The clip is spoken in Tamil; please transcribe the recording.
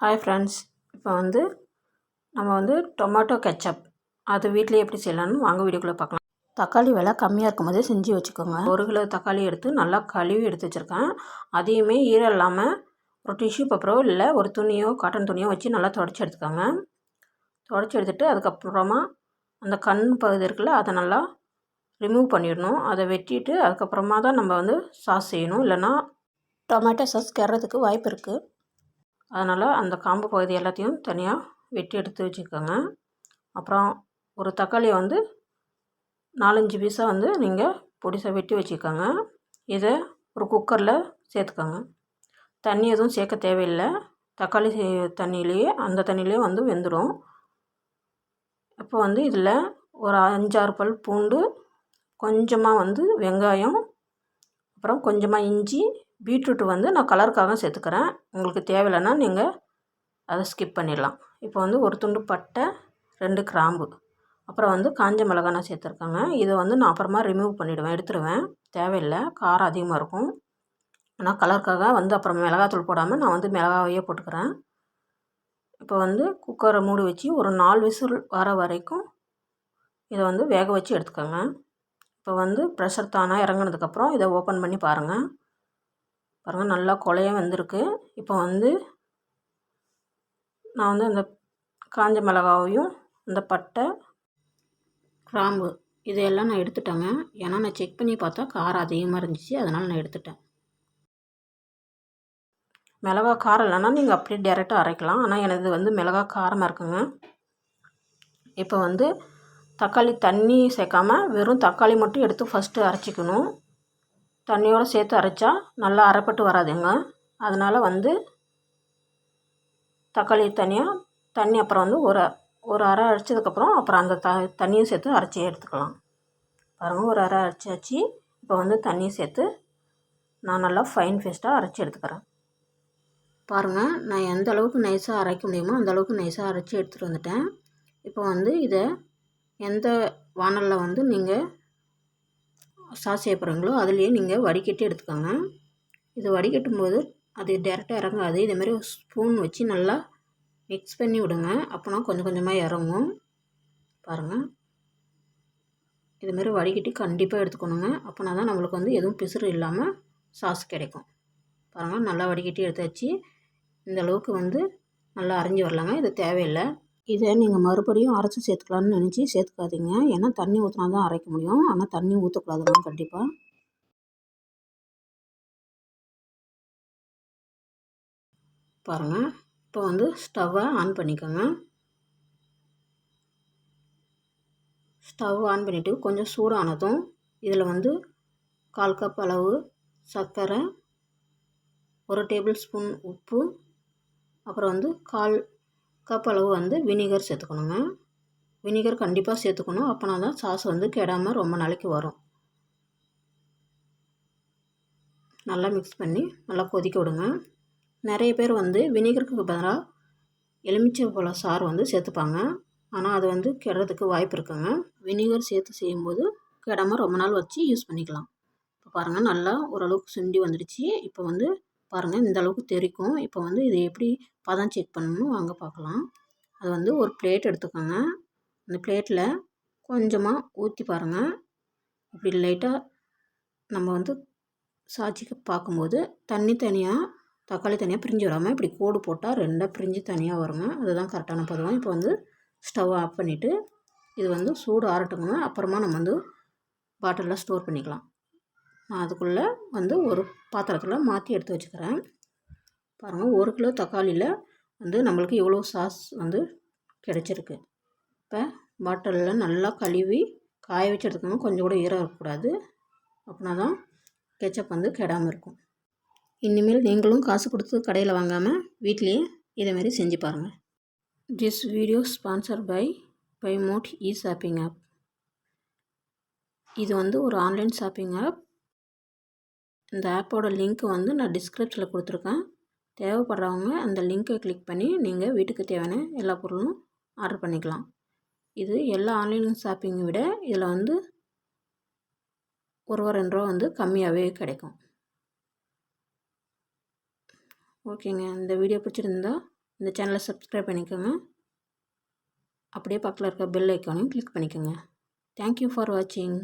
ஹாய் ஃப்ரெண்ட்ஸ் இப்போ வந்து நம்ம வந்து டொமேட்டோ கெச்சப் அது வீட்டிலே எப்படி செய்யலாம்னு வாங்க வீடியோக்குள்ளே பார்க்கலாம். தக்காளி விலை கம்மியாக இருக்கும் போதே செஞ்சு வச்சுக்கோங்க. ஒரு கிலோ தக்காளி எடுத்து நல்லா கழுவி எடுத்து வச்சுருக்கேன். அதையுமே ஈரம் இல்லாமல் ஒரு டிஷ்யூ பேப்பரோ இல்லை ஒரு துணியோ காட்டன் துணியோ வச்சு நல்லா தொடச்சி எடுத்துக்கோங்க. தொடச்சி எடுத்துகிட்டு அதுக்கப்புறமா அந்த கண் பகுதி இருக்குல்ல அதை நல்லா ரிமூவ் பண்ணிடணும். அதை வெட்டிட்டு அதுக்கப்புறமா தான் நம்ம வந்து சாஸ் செய்யணும். இல்லைன்னா டொமேட்டோ சாஸ் கெடுறதுக்கு வாய்ப்பு இருக்குது அதனால் அந்த காம்பு பகுதி எல்லாத்தையும் தனியாக வெட்டி எடுத்து வச்சுக்கோங்க. அப்புறம் ஒரு தக்காளியை வந்து நாலஞ்சு பீஸாக வந்து நீங்கள் பொடிசாக வெட்டி வச்சுக்கோங்க. இதை ஒரு குக்கரில் சேர்த்துக்கோங்க. தண்ணி எதுவும் சேர்க்க தேவையில்லை. தக்காளி தண்ணியிலேயே அந்த தண்ணியிலேயே வந்து வெந்துடும் இப்போ வந்து இதில் ஒரு அஞ்சாறு பல் பூண்டு கொஞ்சமாக வந்து வெங்காயம் அப்புறம் கொஞ்சமாக இஞ்சி பீட்ரூட் வந்து நான் கலருக்காக சேர்த்துக்கிறேன். உங்களுக்கு தேவையில்லைன்னா நீங்கள் அதை ஸ்கிப் பண்ணிடலாம். இப்போ வந்து ஒரு துண்டு பட்டை ரெண்டு கிராம்பு. அப்புறம் வந்து காஞ்ச மிளகா நான் சேர்த்துருக்கேங்க. இதை வந்து நான் அப்புறமா ரிமூவ் பண்ணிவிடுவேன் எடுத்துடுவேன் தேவையில்லை. காரம் அதிகமாக இருக்கும். ஆனால் கலருக்காக வந்து அப்புறம் மிளகாத்தூள் போடாமல் நான் வந்து மிளகாவையே போட்டுக்கிறேன். இப்போ வந்து குக்கரை மூடி வச்சு ஒரு நாலு விசில் வர வரைக்கும் இதை வந்து வேக வச்சு எடுத்துக்கோங்க. இப்போ வந்து ப்ரெஷர் தானாக இறங்கினதுக்கப்புறம் இதை ஓப்பன் பண்ணி பாருங்கள் பாருங்கள் நல்லா கொலைய வந்திருக்கு. இப்போ வந்து நான் வந்து அந்த காஞ்ச மிளகாவையும் அந்த பட்டை கிராம்பு இதையெல்லாம் நான் எடுத்துட்டேங்க. ஏன்னா நான் செக் பண்ணி பார்த்தா காரம் அதிகமாக இருந்துச்சு. அதனால் நான் எடுத்துட்டேன். மிளகா காரம் இல்லைன்னா நீங்கள் அப்படியே டேரெக்டாக அரைக்கலாம். ஆனால் எனது வந்து மிளகா காரமாக இருக்குங்க. இப்போ வந்து தக்காளி தண்ணி சேர்க்காமல் வெறும் தக்காளி மட்டும் எடுத்து ஃபஸ்ட்டு அரைச்சிக்கணும். தண்ணியோடு சேர்த்து அரைச்சா நல்லா அரைப்பட்டு வராதுங்க. அதனால் வந்து தக்காளி தனியாக தண்ணி அப்புறம் வந்து ஒரு ஒரு அரை அரைச்சதுக்கப்புறம் அப்புறம் அந்த த தண்ணியும் சேர்த்து அரைச்சி எடுத்துக்கலாம். பாருங்கள் ஒரு அரை அரைச்சாச்சு. இப்போ வந்து தண்ணியும் சேர்த்து நான் நல்லா ஃபைன் ஃபேஸ்ட்டாக அரைச்சி எடுத்துக்கிறேன். பாருங்கள் நான் எந்த அளவுக்கு நைஸாக அரைக்க முடியுமோ அந்த அளவுக்கு நைஸாக அரைச்சி எடுத்துகிட்டு வந்துட்டேன். இப்போ வந்து இதை எந்த வானலில் வந்து நீங்கள் சாஸ் செய்ய அதுலேயே நீங்கள் வடிகட்டி எடுத்துக்கோங்க. இது வடிகட்டும் போது அது டேரெக்டாக இறங்காது. இதேமாரி ஸ்பூன் வச்சு நல்லா மிக்ஸ் பண்ணி விடுங்க. அப்போனா கொஞ்சம் கொஞ்சமாக இறங்கும். பாருங்கள் இதுமாரி வடிகட்டி கண்டிப்பாக எடுத்துக்கணுங்க. அப்போனா தான் நம்மளுக்கு வந்து எதுவும் பிசுறு இல்லாமல் சாஸ் கிடைக்கும். பாருங்கள் நல்லா வடிகட்டி எடுத்தாச்சு. இந்த அளவுக்கு வந்து நல்லா அரைஞ்சி வரலாங்க. இது தேவையில்லை. இதை நீங்கள் மறுபடியும் அரைச்சி சேர்த்துக்கலான்னு நினச்சி சேர்த்துக்காதீங்க. ஏன்னா தண்ணி ஊற்றினா தான் அரைக்க முடியும். ஆனால் தண்ணி ஊற்றக்கூடாதுங்க கண்டிப்பாக பாருங்கள் இப்போ வந்து ஸ்டவ்வை ஆன் பண்ணிக்கோங்க. ஸ்டவ் ஆன் பண்ணிவிட்டு கொஞ்சம் சூடானதும் இதில் வந்து கால் கப் அளவு சர்க்கரை ஒரு டேபிள் ஸ்பூன் உப்பு அப்புறம் வந்து கால் கப் அளவு வந்து வினிகர் சேர்த்துக்கணுங்க. வினிகர் கண்டிப்பாக சேர்த்துக்கணும். அப்போனா தான் சாஸ் வந்து கெடாமல் ரொம்ப நாளைக்கு வரும். நல்லா மிக்ஸ் பண்ணி நல்லா கொதிக்க விடுங்க. நிறைய பேர் வந்து வினிகருக்கு பதிலாக எலுமிச்சை பழ சாறு வந்து சேர்த்துப்பாங்க. ஆனால் அது வந்து கெடுறதுக்கு வாய்ப்பு இருக்குங்க. வினிகர் சேர்த்து செய்யும்போது கெடாமல் ரொம்ப நாள் வச்சு யூஸ் பண்ணிக்கலாம். இப்போ பாருங்கள் நல்லா ஓரளவுக்கு சுண்டி வந்துடுச்சு. இப்போ வந்து பாருங்கள் இந்த அளவுக்கு தெரிக்கும். இப்போ வந்து இது எப்படி பதம் செக் பண்ணணும் வாங்க பார்க்கலாம் அது வந்து ஒரு பிளேட் எடுத்துக்கோங்க. அந்த பிளேட்டில் கொஞ்சமாக ஊற்றி பாருங்கள் இப்படி லைட்டாக நம்ம வந்து சாட்சிக்கு பார்க்கும்போது தண்ணி தனியாக தக்காளி தனியாக பிரிஞ்சு வராமல் இப்படி கோடு போட்டால் ரெண்டாக பிரிஞ்சு தனியாக வருங்க. அதுதான் கரெக்டான பதம். இப்போ வந்து ஸ்டவ் ஆஃப் பண்ணிவிட்டு இது வந்து சூடு ஆறட்டுங்க. அப்புறமா நம்ம வந்து பாட்டிலில் ஸ்டோர் பண்ணிக்கலாம். நான் அதுக்குள்ளே வந்து ஒரு பாத்திரத்தில் மாற்றி எடுத்து வச்சுக்கிறேன். பாருங்கள் ஒரு கிலோ தக்காளியில் வந்து நம்மளுக்கு இவ்வளோ சாஸ் வந்து கிடச்சிருக்கு. இப்போ பாட்டிலில் நல்லா கழுவி காய வச்சு எடுத்துக்கணும் கொஞ்சம் கூட ஈரம் இருக்கக்கூடாது. அப்படின்னா தான் கெச்சப் வந்து கெடாமல் இருக்கும். இனிமேல் நீங்களும் காசு கொடுத்து கடையில் வாங்காமல் வீட்லேயே இதேமாரி செஞ்சு பாருங்கள் this video sponsor by by mode E shopping app இது வந்து ஒரு ஆன்லைன் ஷாப்பிங் ஆப் இந்த ஆப்போட லிங்க் வந்து நான் டிஸ்கிரிப்ஷனில் கொடுத்துருக்கேன். தேவைப்படுறவங்க அந்த லிங்க்கை கிளிக் பண்ணி நீங்கள் வீட்டுக்கு தேவையான எல்லா பொருளும் ஆர்டர் பண்ணிக்கலாம். இது எல்லா ஆன்லைன் ஷாப்பிங்கை விட இதில் வந்து ஒரு ரூபா ரெண்டு ரூபா வந்து கம்மியாகவே கிடைக்கும். ஓகேங்க. இந்த வீடியோ பிடிச்சிருந்தா இந்த சேனலை சப்ஸ்கிரைப் பண்ணிக்கோங்க. அப்படியே பக்கத்தில் இருக்க பெல் ஐக்கானையும் கிளிக் பண்ணிக்கோங்க. தேங்க்யூ ஃபார் வாட்சிங்